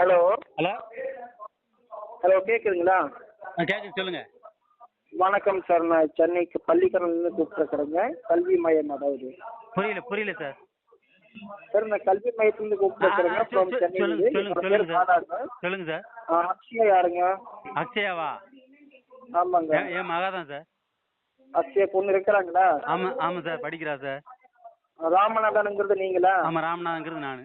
Hello. Hello. Hello கேட்குதுங்களா ஆ கேட்குது சொல்லுங்கள் வணக்கம் சார். நான் சென்னைக்கு பள்ளிக்கரன்லேருந்து கூப்பிட்டுருக்குறேங்க. கல்வி மையம் அதாவது. புரியல புரியல சார். சார் நான் கல்வி மையத்துலேருந்து கூப்பிட்டுருக்குறேங்க. ஃப்ரம் சென்னையிலேருந்து. சொல்லுங்க பேர் சொல்லுங்க சார். பாலாங்க சொல்லுங்க சார். ஆ, அக்ஷயா யாருங்க? அக்ஷயாவா? ஆமாங்க. என் என் மகா தான் சார். அக்ஷயா பொண்ணு இருக்கிறாங்களா? ஆமாம் ஆமாம் சார் படிக்கிறா சார். ராமநாதனுங்கிறது நீங்களா? ஆமாம் ராமநாதங்கிறது நான்.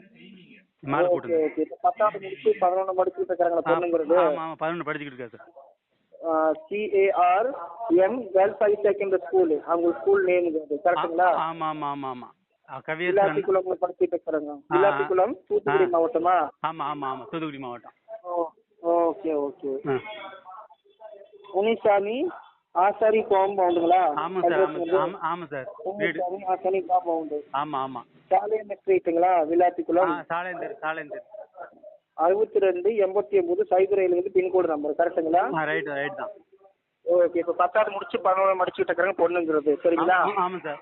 ஓகே இப்போ பத்தாவது முடிச்சு பதினொன்று படிச்சுட்டு இருக்கிறாங்களா பொண்ணுங்கிறது ஆமாம் ஆமாம் பதினொன்று படிச்சுக்கிட்டு இருக்கா sir. CAR M girls high secondary school அவங்க ஸ்கூல் நேமுங்கிறது கரெக்டுங்களா ஆமாம் ஆமாம் ஆமாம் ஆமாம் கவியர் விளாத்திக்குளம் படிச்சுட்டு இருக்கிறாங்க ஆ. விளாத்திக்குளம் தூத்துக்குடி. மாவட்டமா? ஆமாம் ஆமாம் ஆமாம் தூத்துக்குடி மாவட்டம். Okay okay. முனிசாமி ஆசாரி காம்பவுண்டுங்களா ஆமாம் சார் ஆமாம் ஆமாம் சார். ஆசாரி காம்பவுண்டு ஆமாம் ஆமாம் சாலையண்ண ஸ்ட்ரீட்டுங்களா விளாத்திக்குளம் சாலேந்தர் சாலேந்தர் அறுபத்தி ரெண்டு எண்பத்தி ஒம்பது சைபர் ஏழுங்கிறது பின்கோடு நம்பர் கரெக்டுங்களா ரைட் ரைட் தான். ஓகே இப்போ பத்தாவது முடிச்சு பதினொன்று முடிச்சுட்டு இருக்கிறாங்க பொண்ணுங்கிறது. சரிங்களா? ஆமாம் சார்.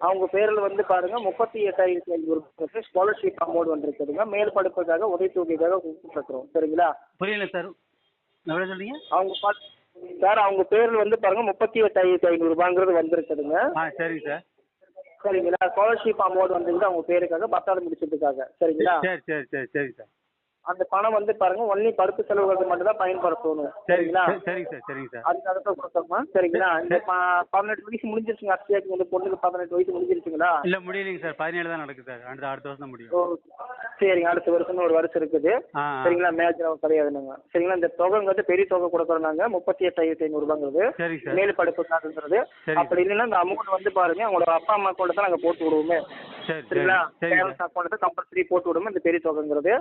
அவங்க பேரில் வந்து பாருங்க முப்பத்தி எட்டாயிரத்தி ஐநூறு ஸ்காலர்ஷிப் அமௌண்ட் வந்துருக்குதுங்க. மேல் படிப்புக்காக உதவித்தொகைக்காக கொடுத்துருக்குறோம் சரிங்களா? புரியல சார். எவ்வளோ சொல்றீங்க? அவங்க பா- சார் அவங்க பேரில் வந்து பாருங்க முப்பத்தி எட்டாயிரத்தி ஐநூறுபாங்கிறது வந்திருக்குதுங்க. ஆ சரிங்க சார். சரிங்களா? ஸ்காலர்ஷிப் அமௌண்ட் வந்துருக்குது அவங்க பேருக்காக பத்தாவது முடிச்சதுக்காக. சரிங்களா? சரி சரி சரி சரி சார் அந்த பணம் வந்து பாருங்க ஒன்லி பருப்பு செலவுகளுக்கு மட்டும் தான் பயன்படுத்தணும். சரி சரிங்களா? சரி- சரிங்க சார் சரிங்க சார். அதுக்காக தான் கொடுத்தோமா சரிங்களா? இந்த பதினெட்டு வயசு முடிஞ்சிருச்சுங்க அக்ஷயாக்கு வந்து பொண்ணுக்கு பதினெட்டு வயசு முடிஞ்சிருச்சுங்களா? இல்லை முடியலைங்க சார். பதினேழு தான் நடக்குது சார். அடுத்த அடுத்த வருஷம் முடியும். சரிங்க அடுத்த வருஷம் ஒரு வருஷம் இருக்குது. சரிங்களா மேஜர் கிடையாதுங்க. சரிங்களா இந்த தொகைங்கிறது பெரிய தொகை கொடுக்குறோம் நாங்க முப்பத்தி எட்டாயிரத்தி ஐநூறுபாங்கிறது. சரிங்க சார். மேல் படிப்புக்காகங்கிறது. அப்படி இல்லைன்னா இந்த அமௌண்ட் வந்து பாருங்க உங்களோட அப்பா அம்மா அக்கௌண்ட் தான் நாங்க போட்டு விடுவோமே. சரி சரி. சரிங்களா? சரிங்க பேரண்ட்ஸ் அக்கௌண்ட் கம்பல்சரி போட்டு விடுவோம் இந்த பெரிய தொகைங்கிறது.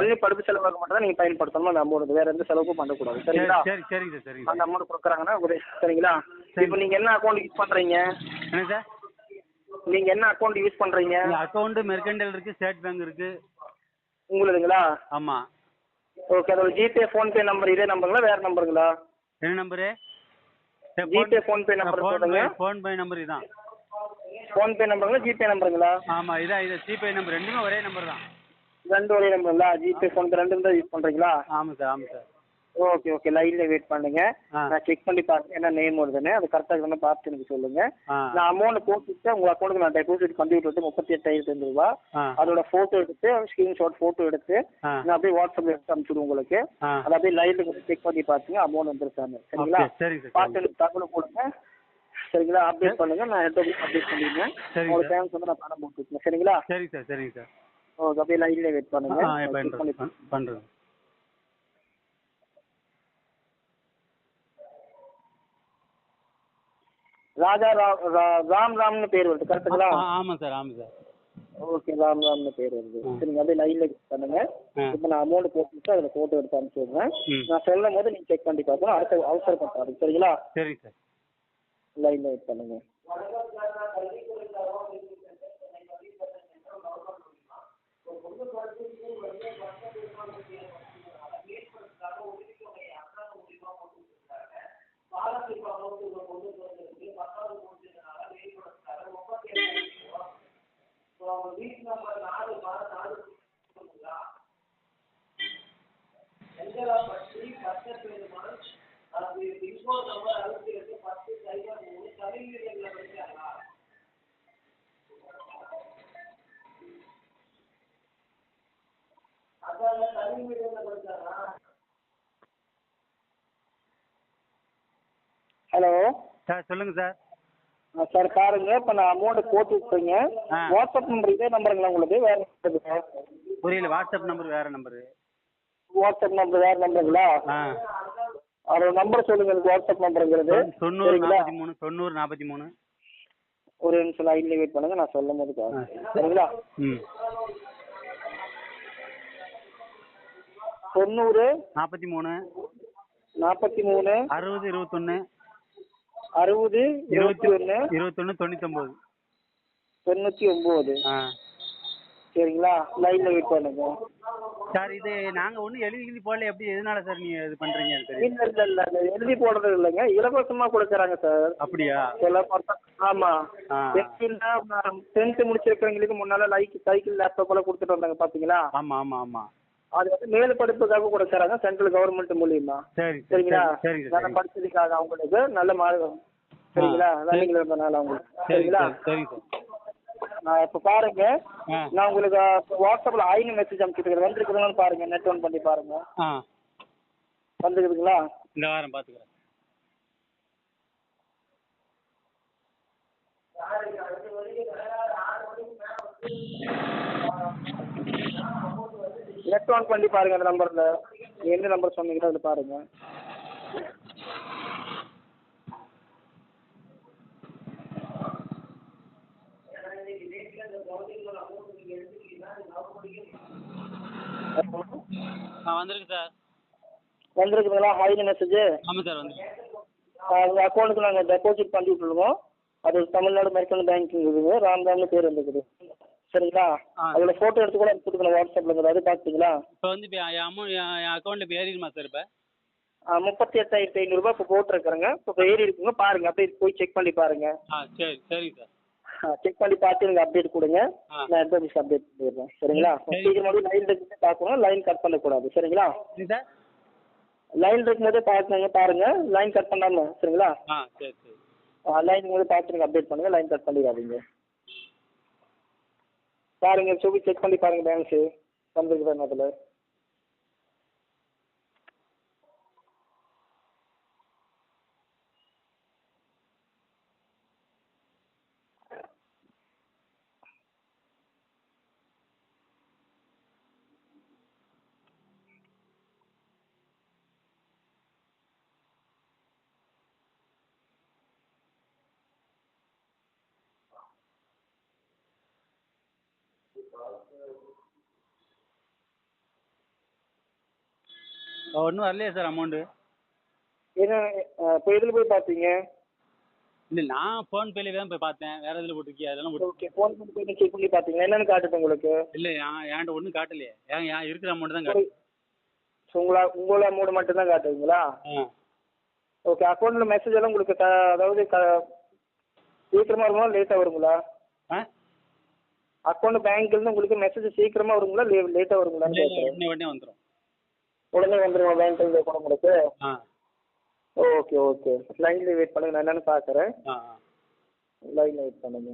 ஒன்லி படிப்பு செலவுக்கு மட்டும் தான் நீங்க பயன்படுத்தணும் அந்த அமௌண்ட் வேற எந்த செலவுக்கும் பண்ணக்கூடாது. சரி சரிங்களா? சரி சரிங்க சார் சரிங்க அந்த அமௌண்ட் கொடுக்குறாங்கன்னா ஒரு சரிங்களா? சரி. இப்போ நீங்க என்ன அக்கௌண்ட் யூஸ் பண்றீங்க? நீங்க என்ன அக்கௌண்ட் யூஸ் பண்றீங்க? அக்கௌண்ட்டு மெர்கண்டல் இருக்குது ஸ்டேட் பேங்க் இருக்குது உங்களுதுங்களா? ஆமாம் ஓகே அதோட ஜிபே ஃபோன்பே நம்பர் இதே நம்பருங்களா? வேற நம்பருங்களா? என்ன நம்பரு? ஜிபே ஃபோன்பே நம்பர் சொல்லுங்க ஃபோன் பே நம்பர் இதுதான் ஃபோன்பே நம்பருங்களா ஜிபே நம்பருங்களா ஆமாம் இதான். இது ஜிபே நம்பர் ரெண்டுமே ஒரே நம்பர் தான். ரெண்டு ஒரே நம்பருங்களா ஜிபே ஃபோன்பே ரெண்டு தான் யூஸ் பண்றீங்களா? ஆமாம் சார் ஆமாம் சார். ஓகே ஓகே லைன்ல வெயிட் பண்ணுங்க. நான் செக் பண்ணி பார்த்து என்ன நேம் வருதுன்னு அது கரெக்டாக இருக்குன்னு பார்த்து எனக்கு சொல்லுங்க. நான் அமௌண்ட் போட்டுட்டு உங்க அக்கௌண்ட்டுக்கு நான் டெபாசிட் கம்ப்யூட்டர் வந்து முப்பத்தி எட்டாயிரத்தி ரூபா. அதோட போட்டோ எடுத்து ஸ்கிரீன்ஷாட் போட்டோ எடுத்து நான் அப்படியே வாட்ஸ்அப்ல எடுத்து அனுப்பிச்சுடுவேன் உங்களுக்கு. அதை அப்படியே லைவ்ல செக் பண்ணி பார்த்துங்க அமௌண்ட் வந்துருக்காங்க சரிங்களா? சார் பார்த்து எனக்கு தகவல் கொடுங்க. சரிங்களா? அப்டேட் பண்ணுங்க. நான் ஹெட் ஆஃபீஸ் அப்டேட் பண்ணிடுறேன். உங்களுக்கு சார். தேங்க்ஸ் வந்து நான் பணம் போட்டுருக்கேன் சரிங்களா? சரிங்க சார் சரிங்க சார். ஓகே அப்படியே லைன்ல வெயிட் பண்ணுங்க. ஆ நான் check பண்ணி பண்ணுறது பண்ணுறது ராஜா ராம் ராம்னு பேர் வருது கரெக்டுங்களா ஆமாம் சார் ஆமாம் சார். ஓகே ராம் ராம்னு பேர் வருது. சரிங்க அப்படியே லைன்ல பண்ணுங்க. இப்போ நான் அமௌண்ட் போட்டுட்டு அதில் ஃபோட்டோ எடுத்து அனுப்பிச்சுடுறேன் ம். நான் சொல்லும் போது நீங்கள் செக் பண்ணி பார்க்கணும். அடுத்த அவசரப்பட்டாரு சரிங்களா? சரிங்க சார். லைன்ல வெயிட் பண்ணுங்க. ஹலோ. சார் சொல்லுங்கள் சார். சார் பாருங்க. இப்போ நான் அமௌண்ட் போட்டு விட்டுருங்க ஆ. வாட்ஸ்அப் நம்பர் இதே நம்பருங்களா உங்களுக்கு? வேற நம்பருங்களா புரியல. வாட்ஸ்அப் நம்பர் வேறு நம்பரு வாட்ஸ்அப் நம்பர் வேற நம்பருங்களா? அதோட நம்பர் சொல்லுங்க எனக்கு வாட்ஸ்அப் நம்பருங்கிறது. தொண்ணூறு நாற்பத்தி மூணு தொண்ணூறு நாற்பத்தி மூணு. ஒரு நிமிஷம் லைன்ல வெயிட் பண்ணுங்க. நான் சொல்லும் போது. சரிங்களா? ம். தொண்ணூறு நாற்பத்தி மூணு நாற்பத்தி மூணு அறுபது இருபத்தொன்று அறுபது இருபத்தி ஒன்று இருபத்தொன்று தொண்ணூத்தொம்பது. தொண்ணூற்றி ஒம்பது ஆ. சரிங்களா? லைன்ல வெயிட் பண்ணுங்க. சார் இது நாங்கள் ஒன்றும் எழுதி எழுதி போடல. எப்படி எதனால சார் நீங்கள் இது பண்ணுறீங்க தெரியும் இல்ல இல்ல இல்ல இல்ல. எழுதி போடுறது இல்லைங்க. இலவசமா கொடுக்குறாங்க சார். அப்படியா? சில பசங்க ஆமா. ஆ. டென்த்து முடிச்சிருக்கிறவங்களுக்கு முன்னால லைக் சைக்கிள் லேப்டாப் எல்லாம் கொடுத்துட்டு வந்தாங்க பாத்தீங்களா? ஆமாம் ஆமாம் ஆமாம் அது வந்து மேல் படிப்புக்காக கொடுக்குறாங்க சென்ட்ரல் கவர்மெண்ட் மூலியமா. சரி சரிங்களா? சரிங்க நல்லா படிச்சதுக்காக அவங்களுக்கு நல்ல மார்க் சரிங்களா? ரன்னிங்ல இருந்தனால அவங்களுக்கு. சரி சரிங்களா? சார் சரிங்க சார். நான் இப்போ பாருங்க. நான் உங்களுக்கு இப்போ வாட்ஸ்அப்ல ஐநூறு மெசேஜ் அனுப்பிச்சிருக்கேன் வந்துருக்குதுன்னு பாருங்க. நெட் ஆன் பண்ணி பாருங்க. ஆ. வந்துருக்குதுங்களா? இந்த வாரம் பார்த்துக்குறேன். நெட் ஆன் பண்ணி பாருங்க அந்த நம்பர்ல எந்த நம்பர் சொன்னீங்களோ அதில் பாருங்க. ஆ வந்திருக்கு சார். வந்துருக்குதுங்களா ஐநூறு மெசேஜ் ஆமாம் சார் அந்த அக்கௌண்ட்டுக்கு நாங்கள் டெபாசிட் பண்ணி விட்டுருவோம். அது தமிழ்நாடு மெர்கன் பேங்கிங் இருக்குது ராம்ராம்னு பேர் வந்துருக்குது. சரிங்களா. அதில் ஃபோட்டோ எடுத்து கூட அனுப்பிச்சுடுங்க வாட்ஸ்அப்பில் அது பார்த்தீங்களா இப்போ வந்து இப்போ என் அமௌண்ட் என் அக்கௌண்ட்டில் இப்போ ஏறிடுமா சார் இப்போ? முப்பத்தி எட்டாயிரத்தி ஐநூறுரூபா இப்போ போட்டிருக்கிறேங்க. இப்போ ஏறி இருக்குங்க பாருங்க அப்படியே போய் செக் பண்ணி பாருங்க. ஆ சரி சரிங்க சார் செக் பண்ணி பார்த்து எனக்கு அப்டேட் கொடுங்க. நான் அட்வான்ஸ் அப்டேட் பண்ணிடுறேன். சரிங்களா? சரி. சீக்கிரமாகவே லைன் இருக்கு பார்க்கணும். லைன் கட் பண்ணக்கூடாது. சரிங்களா? சரி சார் லைன் இருக்கும்போதே பார்க்கணுங்க பாருங்க லைன் கட் பண்ணாம சரிங்களா? ஆ சரி சரி. லைன் போது பார்த்து எனக்கு அப்டேட் பண்ணுங்க. லைன் கட் பண்ணிடாதீங்க. பாருங்கள் சொல்லி செக் பண்ணி பாருங்கள் பேலன்ஸு வந்துருக்குதா என்னத்தில் ஒன்றும் வரலையே சார் அமௌண்ட்டு ஏன்னா இப்போ எதில் போய் பார்த்தீங்க? இல்லை நான் ஃபோன்பேல தான் போய் பார்த்தேன். வேறு இதில் போட்டிருக்கியா? அதெல்லாம் போட்டு ஓகே ஃபோன் பண்ணி போய் செக் பண்ணி பார்த்தீங்களா? என்னென்னு காட்டுது உங்களுக்கு. இல்லை என் என்கிட்ட ஒன்றும் காட்டலையே. ஏன் ஏன் இருக்கிற அமௌண்ட் தான் காட்டு ஸோ உங்களா உங்களோட அமௌண்ட் மட்டும் தான் காட்டுதுங்களா ஆ. ஓகே அக்கௌண்ட்டில் மெசேஜ் எல்லாம் உங்களுக்கு அதாவது சீக்கிரமாக வருமா லேட்டாக வருங்களா? ஆ? அக்கௌண்ட் பேங்க்லேருந்து உங்களுக்கு மெசேஜ் சீக்கிரமாக வருங்களா? லே லேட்டாக கேட்குறேன் உடனே உடனே வந்துடும் உடனே பேங்க்லேருந்து கூட உங்களுக்கு? ஓகே ஓகே லைனில் வெயிட் பண்ணுங்க. நான் என்னென்னு பார்க்குறேன் லைனில் வெயிட் பண்ணுங்க.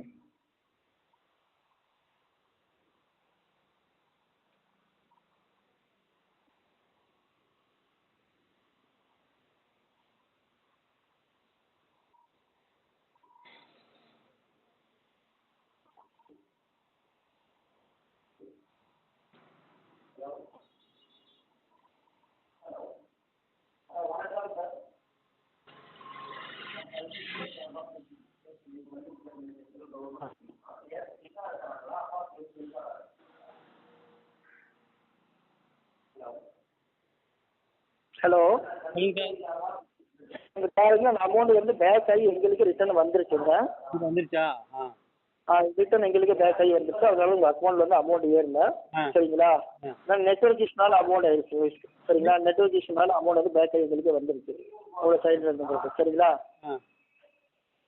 Hello sir. இங்கே பாருங்க அந்த அமௌண்ட் வந்து பேக் ஆகி எங்களுக்கு ரிட்டர்ன் வந்துருச்சுங்க. இது வந்துருச்சா? ஆ. ஆ ரிட்டர்ன் எங்களுக்கு பேக் ஆகி வந்துருச்சு. அதனால உங்கள் அக்கௌண்ட்டில் வந்து அமௌண்ட் ஏறல. சரிங்களா. நான் நெட்ஒர்க் இஷ்யூனால அமௌண்ட் ஆயிடுச்சு சரிங்களா? நெட்ஒர்க் இஷ்யூனால அமௌண்ட் வந்து பேக் ஆகி எங்களுக்கு வந்துருச்சு. உங்களோட சைடில் இருந்து சரிங்களா?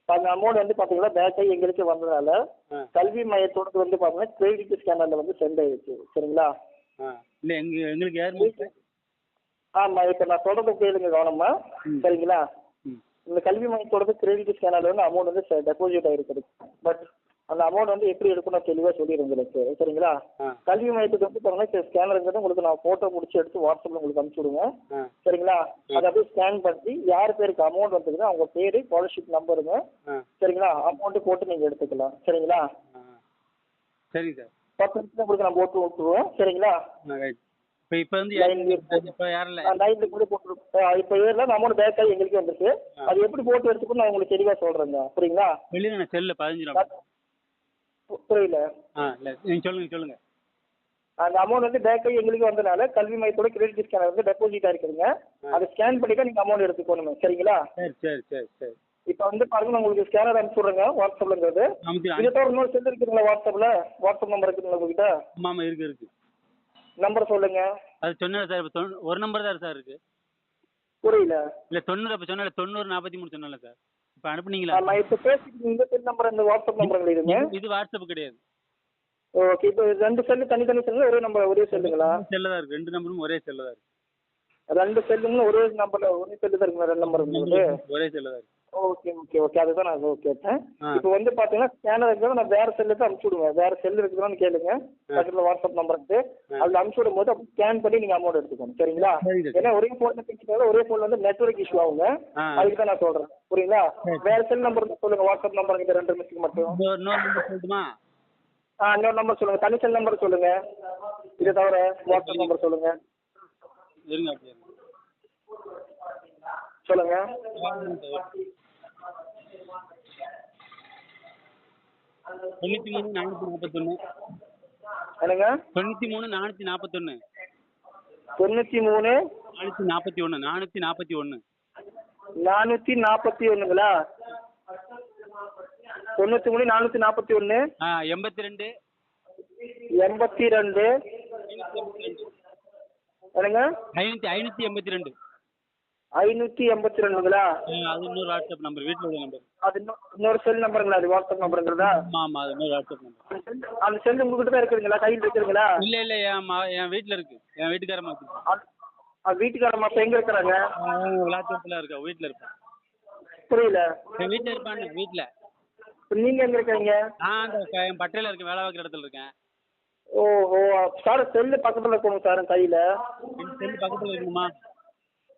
அந்த அமௌண்ட் வந்து பார்த்தீங்கன்னா பேக் ஆகி எங்களுக்கு வந்ததால கல்வி மையத்தோடது வந்து பார்த்தீங்கன்னா கிரெடிட் ஸ்கேனரில் வந்து சென்ட் ஆயிடுச்சு சரிங்களா? இல்லை எங்க எங்களுக்கு சார் ஆமாம் இப்போ நான் சொல்கிறத கேளுங்க கவனமா. ம். சரிங்களா? இந்த கல்வி மையத்தோடது கிரெடிட் ஸ்கேனரில் வந்து அமௌண்ட் வந்து டெபாசிட் ஆகிருக்குது பட் அந்த அமௌண்ட் வந்து எப்படி எடுக்கணும் தெளிவாக சொல்லிடுறேன் உங்களுக்கு சரிங்களா? கல்வி மையத்துக்கு வந்து பாருங்க ஸ்கேனருங்கிறது உங்களுக்கு நான் ஃபோட்டோ முடிச்சு எடுத்து வாட்ஸ்அப்பில் உங்களுக்கு அனுப்பிச்சி விடுங்க சரிங்களா? அதை அப்படியே ஸ்கேன் பண்ணி யார் பேருக்கு அமௌண்ட் வந்ததுன்னா அவங்க பேர் ஸ்காலர்ஷிப் நம்பருங்க சரிங்களா? அமௌண்ட்டு போட்டு நீங்கள் எடுத்துக்கலாம். சரிங்களா? சரிங்க சார் பத்து நிமிஷம் உங்களுக்கு நான் போட்டு விட்டுருவேன் சரிங்களா? இப்போ இப்போ வந்து இருக்கு. இப்போ யாரில்ல நைட்டு கூட போட்டு இப்போ ஏறில் அமௌண்ட் பேக் ஆகி எங்களுக்கு வந்துருக்கு. அது எப்படி போட்டு எடுத்துக்கணும் நான் உங்களுக்கு தெளிவாக சொல்கிறேங்க புரியுங்களா? வெளியில் நான் செல்லில் புரியல. ஆ இல்லை. நீங்கள் சொல்லுங்கள் சொல்லுங்கள் அந்த அமௌண்ட் வந்து பேக் ஆகி எங்களுக்கு வந்தனால கல்வி மையத்தோட கிரெடிட் ஸ்கேனர் வந்து டெபாசிட் ஆயிருக்குதுங்க. அதை ஸ்கேன் பண்ணி தான் நீங்கள் அமௌண்ட் எடுத்துக்கணும் சரிங்களா? சரி சரி சரி சரி. இப்போ வந்து பாருங்க நான் உங்களுக்கு ஸ்கேனர் அனுப்பிச்சுடுறேங்க வாட்ஸ்அப்லங்கிறது நமக்கு இதை தவிர இன்னொரு செல் இருக்குதுங்களா வாட்ஸ்அப்பில் வாட்ஸ்அப் நம்பர் இருக்குதுங்களா உங்ககிட்ட? ஆமாம் இருக்குது இருக்குது நம்பர் சொல்லுங்க. அது சொன்னேன் சார் இப்போ ஒரு நம்பர் தான் சார் இருக்குது புரியல. இல்லை தொண்ணூறு அப்போ சொன்னல தொண்ணூறு நாற்பத்தி மூணு சொன்னல சார். இப்போ அனுப்புனீங்களா? ஆமாம் இப்போ பேசிட்டு இந்த செல் நம்பர் இந்த வாட்ஸ்அப் நம்பர் இதுங்க? இது- வாட்ஸ்அப் கிடையாது. ஓகே இப்போ ரெண்டு செல்லு தனித்தனி செல்லு ஒரே நம்பர் ஒரே செல்லுங்களா? செல்ல தான் இருக்கு ரெண்டு நம்பரும் ஒரே செல்ல தான் இருக்கு. ரெண்டு செல்லுங்களும் ஒரே நம்பர்ல ஒரே செல்லு தான் இருக்குங்களா ரெண்டு நம்பர் ஒரே செல்ல தான் இருக்கு. Okay okay okay. அதுதான் நான் ஓகே கேட்டேன். இப்போ வந்து பார்த்தீங்கன்னா ஸ்கேனர் இருக்கிறத நான் வேற செல்லுக்கு அனுப்பிச்சு விடுவேன் வேற செல் இருக்குதான்னு கேளுங்க. பக்கத்தில் வாட்ஸ்அப் நம்பர் இருக்கு. அதில் அனுப்பிச்சு விடும் போது ஸ்கேன் பண்ணி நீங்கள் அமௌண்ட் எடுத்துக்கணும் சரிங்களா? சரிங்க சார். ஏன்னா ஒரே ஃபோனில் பேசிக்கிறத ஒரே ஃபோனில் வந்து நெட்ஒர்க் இஷ்யூ ஆகுங்க. அதுக்கு தான் நான் சொல்கிறேன் புரியுங்களா வேற செல் நம்பர் சொல்லுங்க. வாட்ஸ்அப் நம்பர் இந்த ரெண்டு மிஸ்க்கு மட்டும். ஆ இன்னொரு நம்பர் சொல்லுங்க. தனி செல் நம்பர் சொல்லுங்க. இதை தவிர வாட்ஸ்அப் நம்பர் சொல்லுங்க. சொல்லுங்க. தொண்ணூற்றி மூணு நானூற்றி நாற்பத்தொன்று என்னங்க? தொண்ணூற்றி மூணு நானூற்றி நாற்பத்தொன்று தொண்ணூற்றி மூணு? நானூற்றி நாற்பத்தி ஒன்று நானூற்றி நாற்பத்தி ஒன்று நானூற்றி நாற்பத்தி ஒன்றுங்களா தொண்ணூற்றி மூணு நானூற்றி நாற்பத்தி ஒன்று ஆ எண்பத்தி ரெண்டு. எண்பத்தி ரெண்டு. என்னங்க? ஐநூற்றி ஐநூற்றி எண்பத்தி ரெண்டு. ஐநூற்றி எண்பத்தி ரெண்டுங்களா? அது இன்னொரு வாட்ஸ்அப் நம்பர் வீட்டில் உள்ள நம்பர் அது இன்னொ- இன்னொரு செல் நம்பருங்களா அது வாட்ஸ்அப் நம்பருங்கிறதா ஆமாம் அது இன்னொரு வாட்ஸ்அப் நம்பர் அந்த செல் உங்ககிட்ட தான் இருக்குதுங்களா? கையில் இருக்குதுங்களா? இல்லை இல்லை என் மா என் வீட்டில் இருக்கு. என் வச்சிருக்கேன் அது- வீட்டுக்காரம்மா இப்போ எங்கே இருக்கிறாங்க? விளாத்தூரத்தில் இருக்கா? வீட்டில் இருப்பேன் புரியல. என் வீட்டில் இருப்பான்னு வீட்டில் இப்போ நீங்கள் எங்கே இருக்கிறீங்க நான் என் பட்டையில் இருக்கேன் வேலை பார்க்குற இடத்துல இருக்கேன். ஓஹோ சார் செல்லு பக்கத்தில் இருக்கணும் சார் கையில். என் செல் பக்கத்தில் இருக்குமா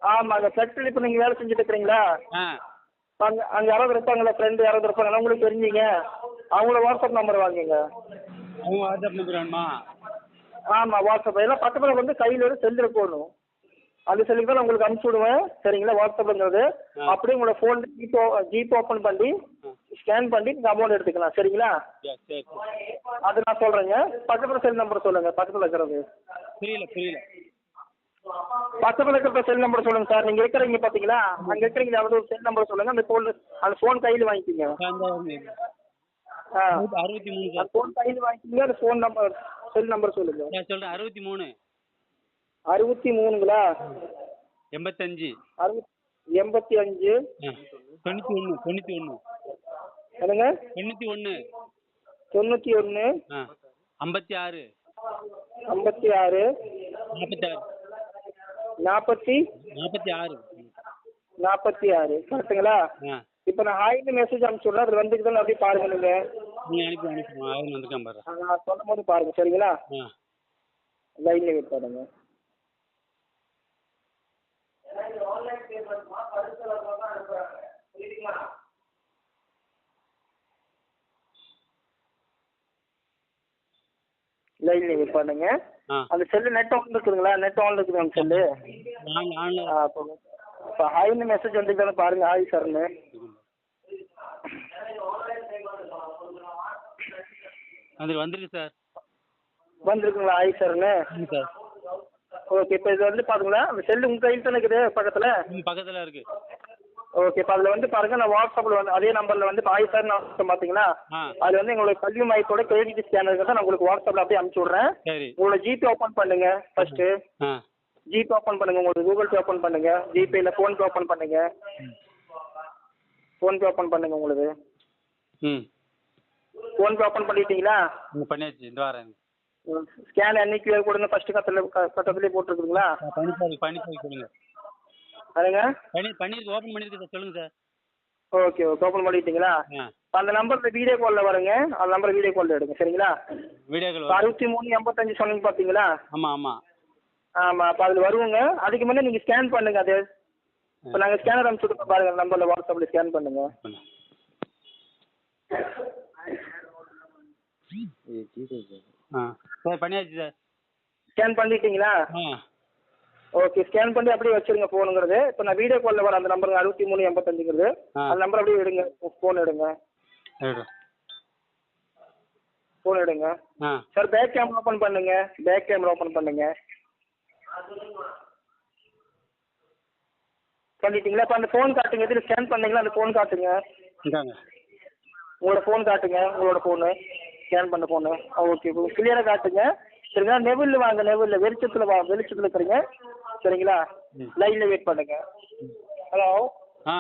ஆமாங்க ஃபேக்ட்ரியில் இப்போ நீங்கள் வேலை செஞ்சுட்டு இருக்கிறீங்களா? ஆ. அங்கே அங்கே யாராவது இருப்பாங்களா ஃப்ரெண்டு யாராவது இருப்பாங்களா உங்களுக்கு தெரிஞ்சீங்க. அவங்கள வாட்ஸ்அப் நம்பர் வாங்குங்க அவங்க வாட்ஸ்அப் நம்பர் வேணுமா? ஆமாம் வாட்ஸ்அப் எல்லாம் பக்கத்தில் வந்து கையில் ஒரு செல்லு இருக்கணும் அந்த செல்லுக்கு தான் உங்களுக்கு அனுப்பிச்சி விடுவேன். சரிங்களா? வாட்ஸ்அப்ங்கிறது. அப்படியே உங்களோட ஃபோன் ஜிபே ஜிபே ஓப்பன் பண்ணி ஸ்கேன் பண்ணி நீங்கள் அமௌண்ட் எடுத்துக்கலாம். சரிங்களா? சரி சரி சரி அது நான் சொல்கிறேங்க பக்கத்தில் செல் நம்பர் சொல்லுங்கள் பக்கத்தில் இருக்கிறது. புரியல புரியல. பக்கத்தில் இருக்கிற செல் நம்பர் சொல்லுங்கள் சார் நீங்கள் இருக்கிறீங்க பார்த்தீங்களா அங்கே இருக்கிறீங்க யாராவது ஒரு செல் நம்பர் சொல்லுங்கள் அந்த ஃபோன் அந்த ஃபோன் கையில் வாங்கிக்கிங்க. அறுபத்தி மூணு சார் ஃபோன் கையில் வாங்கிக்கிங்க அந்த ஃபோன் நம்பர் செல் நம்பர் சொல்லுங்கள் நான் சொல்கிறேன் அறுபத்தி மூணு. அறுபத்தி மூணுங்களா? எண்பத்தஞ்சு. அறுபத் எண்பத்தி அஞ்சு. ஆ. தொண்ணூற்றி ஒன்று தொண்ணூற்றி ஒன்று என்னங்க? தொண்ணூற்றி ஒன்று தொண்ணூற்றி ஒன்று ஐம்பத்தி ஆறு. ஐம்பத்தி ஆறு. நாற்பத்தாறு நாற்பத்தி நாற்பத்தி ஆறு. நாற்பத்தி ஆறு. கரெக்டுங்களா இப்போ நான் ஹாய்னு மெசேஜ் அனுப்பிச்சுட்றேன். அது வந்துக்குதுன்னு அப்படியே பாருங்க நீங்கள் நீங்கள் அனுப்பி அனுப்பி. அவன் வந்துருக்கான் பாரு. நான் சொல்லும் போது பாருங்க சரிங்களா? லைன்ல வெயிட் பண்ணுங்க. லைன்ல வெயிட் பண்ணுங்க. அந்த செல்லு நெட் ஆன் இருக்குதுங்களா? நெட் இருக்குது அந்த செல்லு. இப்போ இப்போ ஹாய்னு மெசேஜ் வந்துருக்கானு பாருங்க. ஹாய் சார்னு அது வந்துருக்கு சார் வந்திருக்குங்களா? ஹாய் சார்னு சார் ஓகே இப்போ இது வந்து பாருங்களா அந்த செல்லு உங்கள் கையில் தானே இருக்குது பக்கத்தில்? பக்கத்தில் இருக்கு. ஓகே இப்போ அதில் வந்து பாருங்க. நான் வாட்ஸ்அப்பில் வந்து அதே நம்பரில் வந்து ஹாய் சார் நான் பார்த்தீங்களா அது வந்து எங்களுடைய கல்வி மையத்தோட கிரெடிட் ஸ்கேனர் தான் நான் உங்களுக்கு வாட்ஸ்அப்பில் அப்படியே அனுப்பிச்சி விட்றேன் உங்களோட ஜிபே ஓப்பன் பண்ணுங்க ஃபர்ஸ்ட்டு ஆ. ஜிபே ஓப்பன் பண்ணுங்க உங்களுக்கு கூகுள் பே ஓப்பன் பண்ணுங்க ஜிபேல ஃபோன்பே ஓப்பன் பண்ணுங்க. ஃபோன்பே ஓப்பன் பண்ணுங்க உங்களுக்கு ம். ஃபோன்பே ஓப்பன் பண்ணிட்டீங்களா? இங்கே பண்ணியாச்சு. இந்த வாரம். ஸ்கேன் அன்னைக்கு கியூஆர் கோடுன்னு ஃபர்ஸ்ட் கத்தில் கட்டத்துலேயே போட்டிருக்குதுங்களா? பண்ணி சார் பண்ணி சார் சொல்லுங்கள் அதுங்க? பண்ணி பண்ணியிருக்கு ஓப்பன் பண்ணியிருக்கு சார். சொல்லுங்கள் சார். ஓகே ஓகே ஓப்பன் பண்ணிட்டீங்களா? அந்த நம்பரில் வீடியோ காலில் வருங்க. அந்த நம்பர் வீடியோ காலில் எடுங்க. சரிங்களா? வீடியோக்கள் இப்போ அறுபத்தி மூணு எண்பத்தஞ்சு சொன்னீங்க பார்த்தீங்களா ஆமாம் ஆமாம் ஆமாம் அப்போ அதில் வருவோங்க. அதுக்கு முன்னே நீங்கள் ஸ்கேன் பண்ணுங்க அது. இப்போ நாங்கள் ஸ்கேனர் அனுப்பிச்சுட்டு பாருங்க. நம்பரில் வாட்ஸ்அப்பில் ஸ்கேன் பண்ணுங்க. பண்ணு ஆ. சார் பண்ணியாச்சு சார். ஸ்கேன் பண்ணிட்டீங்களா? ஆ. ஓகே ஸ்கேன் பண்ணி அப்படியே வச்சிருங்க ஃபோனுங்கிறது இப்போ நான் வீடியோ காலில் வர அந்த நம்பருங்க அறுபத்தி மூணு எண்பத்தஞ்சுங்கிறது. அந்த நம்பர் அப்படியே எடுங்க. ஃபோன் எடுங்க. ஃபோன் எடுங்க. சார் பேக் கேமரா ஓப்பன் பண்ணுங்க. பேக் கேமரா ஓப்பன் பண்ணுங்க. பண்ணிட்டீங்களா? இப்போ அந்த ஃபோன் காட்டுங்க. இதில் ஸ்கேன் பண்ணீங்களா? அந்த ஃபோன் காட்டுங்க. இந்தாங்க. உங்களோட ஃபோன் காட்டுங்க. உங்களோட ஃபோனு ஸ்கேன் பண்ண ஃபோனு ஓகே கிளியராக காட்டுங்க. சரிங்களா? நெவில் வாங்க. நெவில் வெளிச்சத்தில் வா. வெளிச்சத்தில் இருக்கிறீங்க சரிங்களா. லைனில் வெயிட் பண்ணுங்க. ஹலோ ஆ.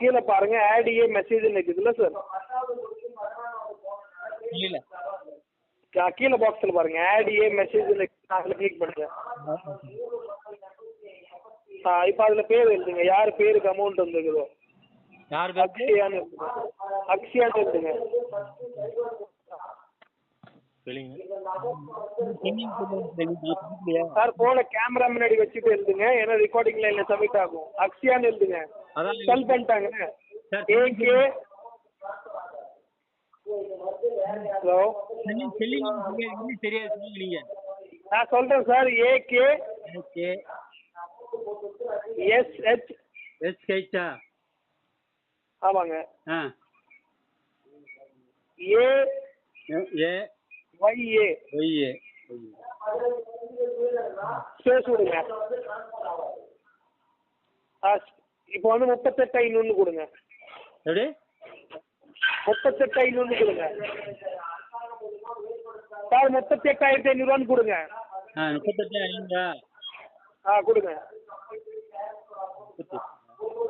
கீழே பாருங்க ஆடியே மெசேஜ் இருக்குதுல்ல சார் இல்லை. கீழே பாக்ஸில் பாருங்க ஆட் ஏ மெசேஜ் அதில் கிளிக் பண்ணுங்க. ஆ இப்போ அதில் பேர் எழுதுங்க யார் பேருக்கு அமௌண்ட் வந்துருக்குதோ. யார் பேருக்கு? அக்ஷயான்னு எழுதுங்க. எழுதுங்க சார் ஃபோனை கேமரா முன்னாடி வச்சுட்டு எழுதுங்க. ஏன்னா ரெக்கார்டிங் லைனில் சப்மிட் ஆகும். அக்ஷயான்னு எழுதுங்க. அதான் செல் பண்ணிட்டாங்க sir AK hello spelling spelling இன்னும் தெரியாது சொல்லுங்க. நீங்க நான் சொல்கிறேன் sir AK okay SH S கைச்சா ஆமாங்க. ஆ. A A. YA Y A space விடுங்க இப்போ வந்து முப்பத்தெட்டு ஐநூறு கொடுங்க. எப்படி? முப்பத்தெட்டு ஐநூறு கொடுங்க. சார் முப்பத்தி எட்டாயிரத்தி ஐநூறுவான்னு கொடுங்க. ஆ முப்பத்தெட்டு ஐநூறா? ஆ கொடுங்க.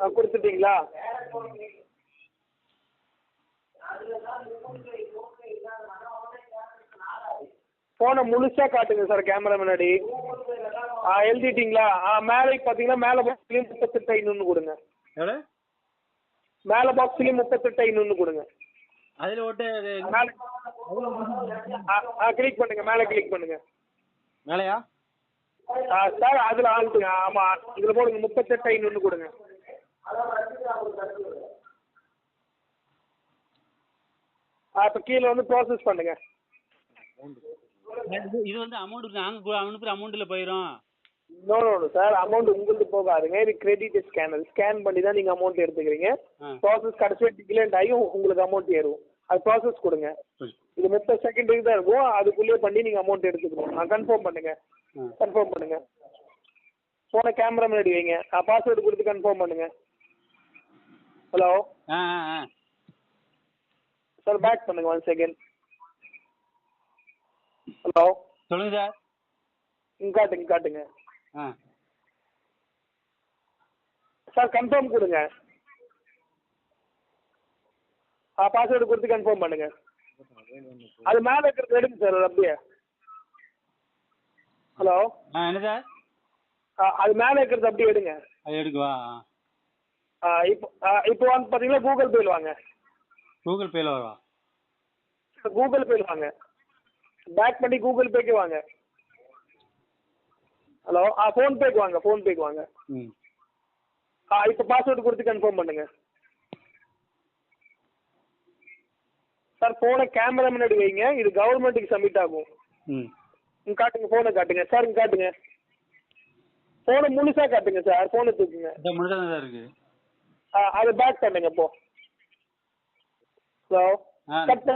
ஆ கொடுத்துட்டீங்களா? ஃபோனை முழுசா காட்டுங்க சார் கேமரா முன்னாடி. ஆ எழுதிட்டீங்களா? ஆ மேலே பார்த்தீங்கன்னா மேலே பாக்ஸ்லேயும் முப்பத்தெட்டு ஐநூறு கொடுங்க. எவ்வளோ மேலே பாக்ஸ்லேயும் முப்பத்தெட்டு ஐநூறு கொடுங்க. அதில் ஓட்டு மேலே ஆ கிளிக் பண்ணுங்க மேலே கிளிக் பண்ணுங்க. மேலையா? ஆ சார் அதில் ஆளுங்க ஆமாம் இதில் போடுங்க முப்பத்தெட்டு ஐநூறு கொடுங்க. ஆ இப்போ கீழே வந்து ப்ராசஸ் பண்ணுங்க. இது வந்து அமௌண்ட் நாங்கள் அனுப்புகிற அமௌண்ட்டில் போயிடும் நோ நோ சார் அமௌண்ட் உங்களுக்கு போகாதுங்க இது கிரெடிட் ஸ்கேனர் ஸ்கேன் பண்ணி தான் நீங்கள் அமௌண்ட் எடுத்துக்கிறீங்க. ப்ராசஸ் கடைசியாக டிக்லேண்ட் ஆகி உங்களுக்கு அமௌண்ட் ஏறும். அது ப்ராசஸ் கொடுங்க. இது முப்பது செகண்டுக்கு தான் இருக்கும். அதுக்குள்ளேயே பண்ணி நீங்கள் அமௌண்ட் எடுத்துக்கணும். நான் கன்ஃபார்ம் பண்ணுங்க. கன்ஃபார்ம் பண்ணுங்க. ஃபோனை கேமரா முன்னாடி வைங்க. பாஸ்வேர்டு கொடுத்து கன்ஃபார்ம் பண்ணுங்க. ஹலோ சார் பேக் பண்ணுங்க ஒன் செகண்ட் ஹலோ. சொல்லுங்கள் சார். இங்க காட்டுங்க காட்டுங்க. ஆ. சார் கன்ஃபார்ம் கொடுங்க. ஆ பாஸ்வேர்டு கொடுத்து கன்ஃபார்ம் பண்ணுங்க. அது மேலே இருக்கிறது எடுங்க சார் அப்படியே. ஹலோ. ஆ என்ன சார்? அது மேலே இருக்கிறது அப்படியே எடுங்க. அது எடுக்குவா? ஆ இப்போ இப்போ வந்து பார்த்தீங்கன்னா கூகுள் பேல வாங்க. கூகுள் பேயில் வருவா? கூகுள் பேல வாங்க. பேக் பண்ணி கூகுள் பேக்கு வாங்க. ஹலோ ஆ ஃபோன்பேக்கு வாங்க ஃபோன்பேக்கு வாங்க. ம். ஆ இப்போ பாஸ்வேர்டு கொடுத்து கன்ஃபார்ம் பண்ணுங்க. சார் ஃபோனை கேமரா முன்னாடி வைங்க. இது கவர்மெண்ட்டுக்கு சப்மிட் ஆகும். ம். காட்டுங்க ஃபோனை காட்டுங்க. சார் இங்க காட்டுங்க. ஃபோனை முழுசா காட்டுங்க சார் ஃபோனை தூக்குங்க. முழுதாக தான் இருக்குது ஆ அதை பேக் பண்ணுங்க இப்போ ஹலோ கட்